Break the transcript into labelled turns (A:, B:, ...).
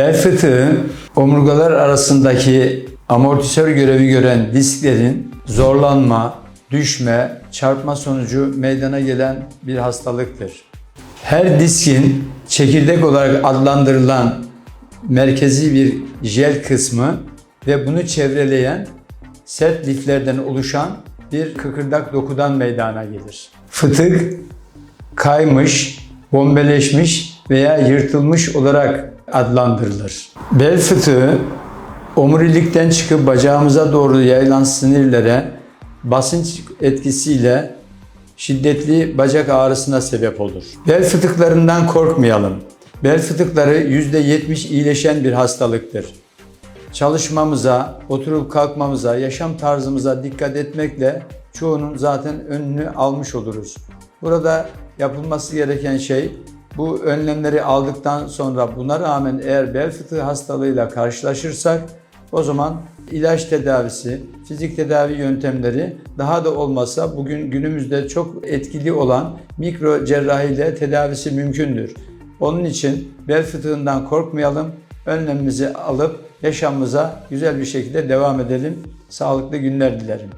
A: Bel fıtığı omurgalar arasındaki amortisör görevi gören disklerin zorlanma, düşme, çarpma sonucu meydana gelen bir hastalıktır. Her diskin çekirdek olarak adlandırılan merkezi bir jel kısmı ve bunu çevreleyen sert liflerden oluşan bir kıkırdak dokudan meydana gelir. Fıtık kaymış, bombeleşmiş veya yırtılmış olarak adlandırılır. Bel fıtığı omurilikten çıkıp bacağımıza doğru yayılan sinirlere basınç etkisiyle şiddetli bacak ağrısına sebep olur. Bel fıtıklarından korkmayalım. Bel fıtıkları %70 iyileşen bir hastalıktır. Çalışmamıza, oturup kalkmamıza, yaşam tarzımıza dikkat etmekle çoğunun zaten önünü almış oluruz. Burada yapılması gereken şey bu önlemleri aldıktan sonra buna rağmen eğer bel fıtığı hastalığıyla karşılaşırsak o zaman ilaç tedavisi, fizik tedavi yöntemleri daha da olmasa bugün günümüzde çok etkili olan mikro cerrahiyle tedavisi mümkündür. Onun için bel fıtığından korkmayalım, önlemimizi alıp yaşamımıza güzel bir şekilde devam edelim. Sağlıklı günler dilerim.